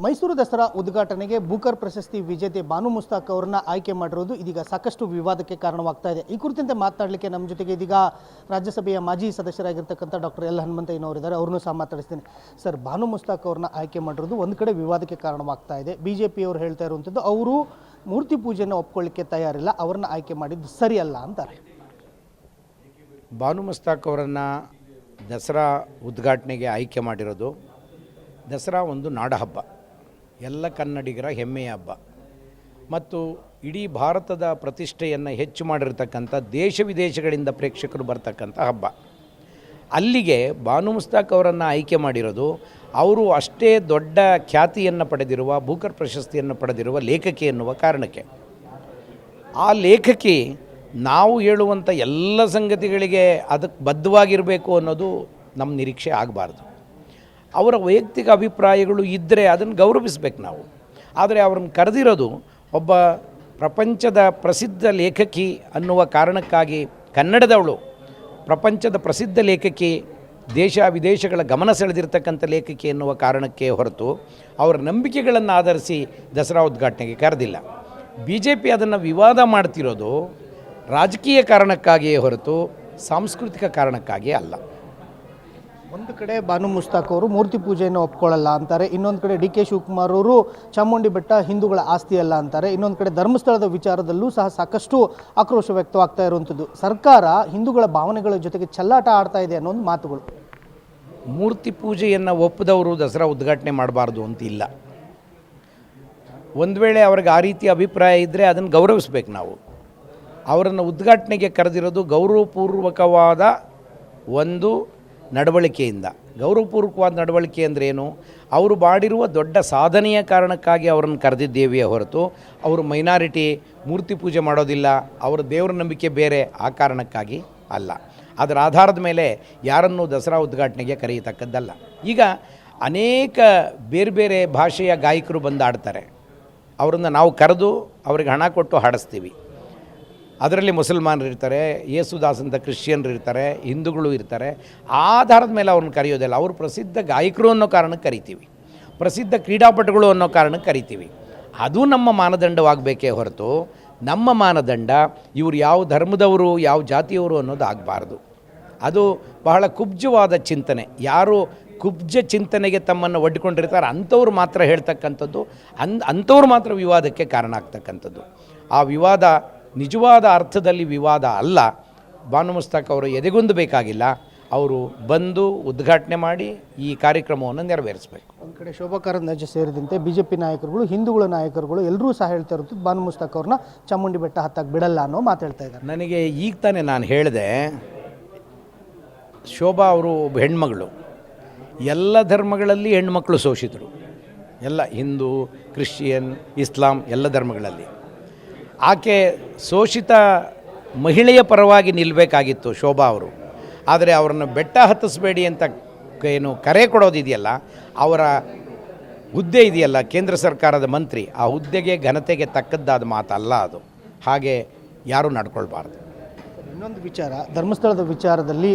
ಮೈಸೂರು ದಸರಾ ಉದ್ಘಾಟನೆಗೆ ಬೂಕರ್ ಪ್ರಶಸ್ತಿ ವಿಜೇತೆ ಬಾನು ಮುಸ್ತಾಕ್ ಅವರನ್ನ ಆಯ್ಕೆ ಮಾಡಿರೋದು ಇದೀಗ ಸಾಕಷ್ಟು ವಿವಾದಕ್ಕೆ ಕಾರಣವಾಗ್ತಾ ಇದೆ. ಈ ಕುರಿತಂತೆ ಮಾತನಾಡಲಿಕ್ಕೆ ನಮ್ಮ ಜೊತೆಗೆ ಇದೀಗ ರಾಜ್ಯಸಭೆಯ ಮಾಜಿ ಸದಸ್ಯರಾಗಿರ್ತಕ್ಕಂಥ ಡಾಕ್ಟರ್ ಎಲ್ ಹನುಮಂತಯ್ಯನವರಿದ್ದಾರೆ ಅವ್ರನ್ನು ಸಹ ಮಾತಾಡಿಸ್ತೀನಿ. ಸರ್, ಬಾನು ಮುಸ್ತಾಕ್ ಅವ್ರನ್ನ ಆಯ್ಕೆ ಮಾಡಿರೋದು ಒಂದು ಕಡೆ ವಿವಾದಕ್ಕೆ ಕಾರಣವಾಗ್ತಾ ಇದೆ. ಬಿ ಜೆ ಪಿಯವರು ಹೇಳ್ತಾ ಇರುವಂಥದ್ದು ಅವರು ಮೂರ್ತಿ ಪೂಜೆಯನ್ನು ಒಪ್ಕೊಳ್ಳಿಕ್ಕೆ ತಯಾರಿಲ್ಲ, ಅವ್ರನ್ನ ಆಯ್ಕೆ ಮಾಡಿದ್ದು ಸರಿಯಲ್ಲ ಅಂತಾರೆ. ಬಾನು ಮುಸ್ತಾಕ್ ಅವರನ್ನು ದಸರಾ ಉದ್ಘಾಟನೆಗೆ ಆಯ್ಕೆ ಮಾಡಿರೋದು ದಸರಾ ಒಂದು ನಾಡಹಬ್ಬ. ಎಲ್ಲ ಕನ್ನಡಿಗರ ಹೆಮ್ಮೆಯ ಹಬ್ಬ. ಮತ್ತು ಇಡೀ ಭಾರತದ ಪ್ರತಿಷ್ಠೆಯನ್ನು ಹೆಚ್ಚು ಮಾಡಿರ್ತಕ್ಕಂಥ ದೇಶ ವಿದೇಶಗಳಿಂದ ಪ್ರೇಕ್ಷಕರು ಬರ್ತಕ್ಕಂಥ ಹಬ್ಬ. ಅಲ್ಲಿಗೆ ಬಾನು ಮುಸ್ತಾಕ್ ಅವರನ್ನು ಆಯ್ಕೆ ಮಾಡಿರೋದು, ಅವರು ಅಷ್ಟೇ ದೊಡ್ಡ ಖ್ಯಾತಿಯನ್ನು ಪಡೆದಿರುವ, ಭೂಕರ್ ಪ್ರಶಸ್ತಿಯನ್ನು ಪಡೆದಿರುವ ಲೇಖಕಿ ಎನ್ನುವ ಕಾರಣಕ್ಕೆ. ಆ ಲೇಖಕಿ ನಾವು ಹೇಳುವಂಥ ಎಲ್ಲ ಸಂಗತಿಗಳಿಗೆ ಅದಕ್ಕೆ ಬದ್ಧವಾಗಿರಬೇಕು ಅನ್ನೋದು ನಮ್ಮ ನಿರೀಕ್ಷೆ ಆಗಬಾರ್ದು. ಅವರ ವೈಯಕ್ತಿಕ ಅಭಿಪ್ರಾಯಗಳು ಇದ್ದರೆ ಅದನ್ನು ಗೌರವಿಸ್ಬೇಕು ನಾವು. ಆದರೆ ಅವ್ರನ್ನ ಕರೆದಿರೋದು ಒಬ್ಬ ಪ್ರಪಂಚದ ಪ್ರಸಿದ್ಧ ಲೇಖಕಿ ಅನ್ನುವ ಕಾರಣಕ್ಕಾಗಿ ಕನ್ನಡದವಳು, ಪ್ರಪಂಚದ ಪ್ರಸಿದ್ಧ ಲೇಖಕಿ, ದೇಶ ವಿದೇಶಗಳ ಗಮನ ಸೆಳೆದಿರ್ತಕ್ಕಂಥ ಲೇಖಕಿ ಎನ್ನುವ ಕಾರಣಕ್ಕೆ ಹೊರತು ಅವರ ನಂಬಿಕೆಗಳನ್ನು ಆಧರಿಸಿ ದಸರಾ ಉದ್ಘಾಟನೆಗೆ ಕರೆದಿಲ್ಲ. ಬಿ ಜೆ ಪಿ ಅದನ್ನು ವಿವಾದ ಮಾಡ್ತಿರೋದು ರಾಜಕೀಯ ಕಾರಣಕ್ಕಾಗಿಯೇ ಹೊರತು ಸಾಂಸ್ಕೃತಿಕ ಕಾರಣಕ್ಕಾಗಿಯೇ ಅಲ್ಲ. ಒಂದು ಕಡೆ ಬಾನು ಮುಸ್ತಾಕ್ ಅವರು ಮೂರ್ತಿ ಪೂಜೆಯನ್ನು ಒಪ್ಕೊಳ್ಳಲ್ಲ ಅಂತಾರೆ, ಇನ್ನೊಂದು ಕಡೆ ಡಿ ಕೆ ಶಿವಕುಮಾರ್ ಅವರು ಚಾಮುಂಡಿ ಬೆಟ್ಟ ಹಿಂದೂಗಳ ಆಸ್ತಿ ಅಲ್ಲ ಅಂತಾರೆ, ಇನ್ನೊಂದು ಕಡೆ ಧರ್ಮಸ್ಥಳದ ವಿಚಾರದಲ್ಲೂ ಸಹ ಸಾಕಷ್ಟು ಆಕ್ರೋಶ ವ್ಯಕ್ತವಾಗ್ತಾ ಇರುವಂಥದ್ದು. ಸರ್ಕಾರ ಹಿಂದೂಗಳ ಭಾವನೆಗಳ ಜೊತೆಗೆ ಚಲ್ಲಾಟ ಆಡ್ತಾ ಇದೆ ಅನ್ನೋ ಒಂದು ಮಾತುಗಳು. ಮೂರ್ತಿ ಪೂಜೆಯನ್ನು ಒಪ್ಪದವರು ದಸರಾ ಉದ್ಘಾಟನೆ ಮಾಡಬಾರ್ದು ಅಂತ ಇಲ್ಲ ಒಂದು ವೇಳೆ ಅವ್ರಿಗೆ ಆ ರೀತಿ ಅಭಿಪ್ರಾಯ ಇದ್ದರೆ ಅದನ್ನು ಗೌರವಿಸ್ಬೇಕು ನಾವು. ಅವರನ್ನು ಉದ್ಘಾಟನೆಗೆ ಕರೆದಿರೋದು ಗೌರವಪೂರ್ವಕವಾದ ಒಂದು ನಡವಳಿಕೆಯಿಂದ. ಗೌರವಪೂರ್ವಕವಾದ ನಡವಳಿಕೆ ಅಂದರೆ ಏನು ಅವರು ಮಾಡಿರುವ ದೊಡ್ಡ ಸಾಧನೆಯ ಕಾರಣಕ್ಕಾಗಿ ಅವರನ್ನು ಕರೆದಿದ್ದೇವೆಯೇ ಹೊರತು, ಅವರು ಮೈನಾರಿಟಿ ಮೂರ್ತಿ ಪೂಜೆ ಮಾಡೋದಿಲ್ಲ, ಅವರ ದೇವರ ನಂಬಿಕೆ ಬೇರೆ, ಆ ಕಾರಣಕ್ಕಾಗಿ ಅಲ್ಲ. ಅದರ ಆಧಾರದ ಮೇಲೆ ಯಾರನ್ನು ದಸರಾ ಉದ್ಘಾಟನೆಗೆ ಕರೆಯತಕ್ಕದ್ದಲ್ಲ. ಈಗ ಅನೇಕ ಬೇರೆ ಬೇರೆ ಭಾಷೆಯ ಗಾಯಕರು ಬಂದು ಆಡ್ತಾರೆ ಅವರನ್ನು ನಾವು ಕರೆದು ಅವರಿಗೆ ಹಣ ಕೊಟ್ಟು ಹಾಡಿಸ್ತೀವಿ. ಅದರಲ್ಲಿ ಮುಸಲ್ಮಾನರು ಇರ್ತಾರೆ ಯೇಸುದಾಸ್ ಅಂತ ಕ್ರಿಶ್ಚಿಯನ್ರು ಇರ್ತಾರೆ. ಹಿಂದೂಗಳು ಇರ್ತಾರೆ ಆಧಾರದ ಮೇಲೆ ಅವ್ರನ್ನ ಕರೆಯೋದಿಲ್ಲ. ಅವರು ಪ್ರಸಿದ್ಧ ಗಾಯಕರು ಅನ್ನೋ ಕಾರಣಕ್ಕೆ ಕರಿತೀವಿ. ಪ್ರಸಿದ್ಧ ಕ್ರೀಡಾಪಟುಗಳು ಅನ್ನೋ ಕಾರಣಕ್ಕೆ ಕರಿತೀವಿ. ಅದು ನಮ್ಮ ಮಾನದಂಡವಾಗಬೇಕೇ ಹೊರತು ನಮ್ಮ ಮಾನದಂಡ ಇವರು ಯಾವ ಧರ್ಮದವರು, ಯಾವ ಜಾತಿಯವರು ಅನ್ನೋದು ಆಗಬಾರ್ದು. ಅದು ಬಹಳ ಕುಬ್ಜವಾದ ಚಿಂತನೆ. ಯಾರು ಕುಬ್ಜ ಚಿಂತನೆಗೆ ತಮ್ಮನ್ನು ಒಡ್ಡಿಕೊಂಡಿರ್ತಾರೆ ಅಂಥವ್ರು ಮಾತ್ರ ಹೇಳ್ತಕ್ಕಂಥದ್ದು ಅನ್ ಅಂಥವ್ರು ಮಾತ್ರ ವಿವಾದಕ್ಕೆ ಕಾರಣ ಆಗ್ತಕ್ಕಂಥದ್ದು. ಆ ವಿವಾದ ನಿಜವಾದ ಅರ್ಥದಲ್ಲಿ ವಿವಾದ ಅಲ್ಲ. ಭಾನುಮಸ್ತಕ್ ಮುಸ್ತಾಕ್ ಅವರು ಎದೆಗುಂದಬೇಕಾಗಿಲ್ಲ ಅವರು ಬಂದು ಉದ್ಘಾಟನೆ ಮಾಡಿ ಈ ಕಾರ್ಯಕ್ರಮವನ್ನು ನೆರವೇರಿಸಬೇಕು. ಒಂದು ಕಡೆ ಶೋಭಾ ಕರಂದ್ಲಾಜೆ ಸೇರಿದಂತೆ ಬಿ ಜೆ ಪಿ ನಾಯಕರುಗಳು ಹಿಂದೂಗಳ ನಾಯಕರುಗಳು ಎಲ್ಲರೂ ಸಹ ಹೇಳ್ತಾ ಇರೋದು ಬಾನು ಮುಸ್ತಾಕ್ ಅವ್ರನ್ನ ಚಾಮುಂಡಿ ಬೆಟ್ಟ ಹತ್ತಕ್ಕೆ ಬಿಡಲ್ಲ ಅನ್ನೋ ಮಾತು ಹೇಳ್ತಾ ಇದ್ದಾರೆ. ನನಗೆ ಈಗ ತಾನೇ ನಾನು ಹೇಳಿದೆ ಶೋಭಾ ಅವರು ಒಬ್ಬ ಹೆಣ್ಮಗಳು. ಎಲ್ಲ ಧರ್ಮಗಳಲ್ಲಿ ಹೆಣ್ಮಕ್ಳು ಶೋಷಿತರು. ಎಲ್ಲ ಹಿಂದೂ ಕ್ರಿಶ್ಚಿಯನ್ ಇಸ್ಲಾಂ ಎಲ್ಲ ಧರ್ಮಗಳಲ್ಲಿ. ಆಕೆ ಶೋಷಿತ ಮಹಿಳೆಯ ಪರವಾಗಿ ನಿಲ್ಲಬೇಕಾಗಿತ್ತು ಶೋಭಾ ಅವರು. ಆದರೆ ಅವರನ್ನು ಬೆಟ್ಟ ಹತ್ತಿಸ್ಬೇಡಿ ಅಂತ ಏನು ಕರೆ ಕೊಡೋದಿದೆಯಲ್ಲ ಅವರ ಹುದ್ದೆ ಇದೆಯಲ್ಲ, ಕೇಂದ್ರ ಸರ್ಕಾರದ ಮಂತ್ರಿ, ಆ ಹುದ್ದೆಗೆ ಘನತೆಗೆ ತಕ್ಕದ್ದಾದ ಮಾತಲ್ಲ ಅದು. ಹಾಗೆ ಯಾರೂ ನಡ್ಕೊಳ್ಬಾರ್ದು. ಇನ್ನೊಂದು ವಿಚಾರ, ಧರ್ಮಸ್ಥಳದ ವಿಚಾರದಲ್ಲಿ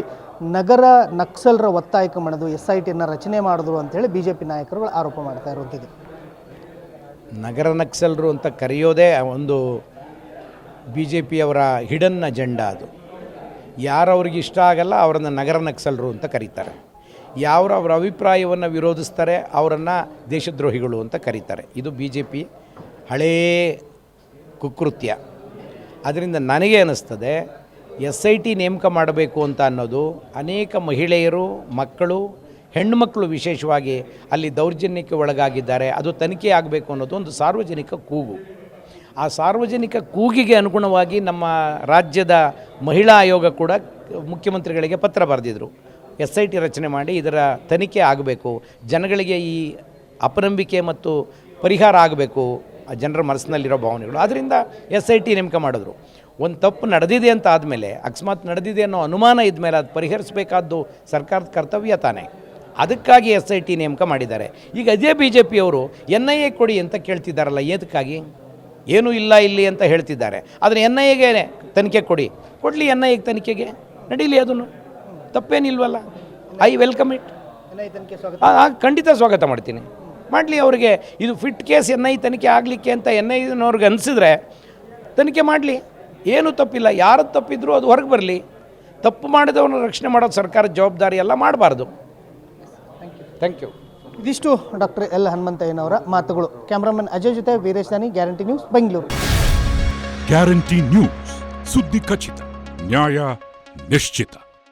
ನಗರ ನಕ್ಸಲರ ಒತ್ತಾಯಕ್ಕೆ ಮಾಡೋದು ಎಸ್ ಐ ಟಿಯನ್ನು ರಚನೆ ಮಾಡಿದ್ರು ಅಂತೇಳಿ ಬಿ ಜೆ ಪಿ ನಾಯಕರುಗಳು ಆರೋಪ ಮಾಡ್ತಾ ಇರುವಂಥದ್ದು. ನಗರ ನಕ್ಸಲರು ಅಂತ ಕರೆಯೋದೇ ಒಂದು ಬಿ ಜೆ ಪಿಯವರ ಹಿಡನ್ ಅಜೆಂಡಾ ಅದು. ಯಾರು ಅವ್ರಿಗೆ ಇಷ್ಟ ಆಗಲ್ಲ ಅವರನ್ನು ನಗರ ನಕ್ಸಲರು ಅಂತ ಕರೀತಾರೆ. ಯಾರು ಅವರ ಅಭಿಪ್ರಾಯವನ್ನು ವಿರೋಧಿಸ್ತಾರೆ ಅವರನ್ನು ದೇಶದ್ರೋಹಿಗಳು ಅಂತ ಕರೀತಾರೆ. ಇದು ಬಿ ಜೆ ಪಿ ಹಳೇ ಕುಕೃತ್ಯ. ಅದರಿಂದ ನನಗೆ ಅನ್ನಿಸ್ತದೆ ಎಸ್ ಐ ಟಿ ನೇಮಕ ಮಾಡಬೇಕು ಅಂತ ಅನ್ನೋದು ಅನೇಕ ಮಹಿಳೆಯರು, ಮಕ್ಕಳು ಹೆಣ್ಣುಮಕ್ಕಳು ವಿಶೇಷವಾಗಿ ಅಲ್ಲಿ ದೌರ್ಜನ್ಯಕ್ಕೆ ಒಳಗಾಗಿದ್ದಾರೆ, ಅದು ತನಿಖೆ ಆಗಬೇಕು ಅನ್ನೋದು ಒಂದು ಸಾರ್ವಜನಿಕ ಕೂಗು. ಆ ಸಾರ್ವಜನಿಕ ಕೂಗಿಗೆ ಅನುಗುಣವಾಗಿ ನಮ್ಮ ರಾಜ್ಯದ ಮಹಿಳಾ ಆಯೋಗ ಕೂಡ ಮುಖ್ಯಮಂತ್ರಿಗಳಿಗೆ ಪತ್ರ ಬರೆದಿದ್ರು. ಎಸ್ ಐ ಟಿ ರಚನೆ ಮಾಡಿ ಇದರ ತನಿಖೆ ಆಗಬೇಕು, ಜನಗಳಿಗೆ ಈ ಅಪನಂಬಿಕೆ ಮತ್ತು ಪರಿಹಾರ ಆಗಬೇಕು, ಆ ಜನರ ಮನಸ್ಸಿನಲ್ಲಿರೋ ಭಾವನೆಗಳು. ಆದ್ದರಿಂದ ಎಸ್ ಐ ಟಿ ನೇಮಕ ಮಾಡಿದ್ರು. ಒಂದು ತಪ್ಪು ನಡೆದಿದೆ ಅಂತ ಆದಮೇಲೆ, ಅಕಸ್ಮಾತ್ ನಡೆದಿದೆ ಅನ್ನೋ ಅನುಮಾನ ಇದ್ಮೇಲೆ ಅದು ಪರಿಹರಿಸಬೇಕಾದ್ದು ಸರ್ಕಾರದ ಕರ್ತವ್ಯ ತಾನೇ. ಅದಕ್ಕಾಗಿ ಎಸ್ ಐ ಟಿ ನೇಮಕ ಮಾಡಿದ್ದಾರೆ. ಈಗ ಅದೇ ಬಿ ಜೆ ಪಿಯವರು ಎನ್ ಐ ಎ ಕೊಡಿ ಅಂತ ಕೇಳ್ತಿದ್ದಾರಲ್ಲ ಏತಕ್ಕಾಗಿ? ಏನೂ ಇಲ್ಲ ಇಲ್ಲಿ ಅಂತ ಹೇಳ್ತಿದ್ದಾರೆ. ಆದರೆ ಎನ್ ಐ ಎಗೆ ತನಿಖೆ ಕೊಡಿ. ಕೊಡಲಿ ಎನ್ ಐ ಎಗೆ ತನಿಖೆಗೆ? ನಡೀಲಿ ಅದನ್ನು. ತಪ್ಪೇನಿಲ್ವಲ್ಲ. I welcome it. ಖಂಡಿತ ಸ್ವಾಗತ ಮಾಡ್ತೀನಿ. ಮಾಡಲಿ ಅವರಿಗೆ ಇದು ಫಿಟ್ ಕೇಸ್ ಎನ್ ಐ ತನಿಖೆ ಆಗಲಿಕ್ಕೆ ಅಂತ ಎನ್ ಐನವ್ರಿಗೆ ಅನಿಸಿದ್ರೆ ತನಿಖೆ ಮಾಡಲಿ. ಏನೂ ತಪ್ಪಿಲ್ಲ. ಯಾರು ತಪ್ಪಿದ್ರೂ ಅದು ಹೊರಗೆ ಬರಲಿ. ತಪ್ಪು ಮಾಡಿದವನ್ನ ರಕ್ಷಣೆ ಮಾಡೋದು ಸರ್ಕಾರದ ಜವಾಬ್ದಾರಿ ಎಲ್ಲ ಮಾಡಬಾರ್ದು. Thank you. ಇದಿಷ್ಟು ಡಾಕ್ಟರ್ ಎಲ್ ಹನುಮಂತಯ್ಯನವರ ಮಾತುಗಳು. ಕ್ಯಾಮ್ರಾಮನ್ ಅಜಯ್ ಜೊತೆ Veeresh Dani Guarantee News Bengaluru. Guarantee News ಸುದ್ದಿ ಖಚಿತ ನ್ಯಾಯ ನಿಶ್ಚಿತ.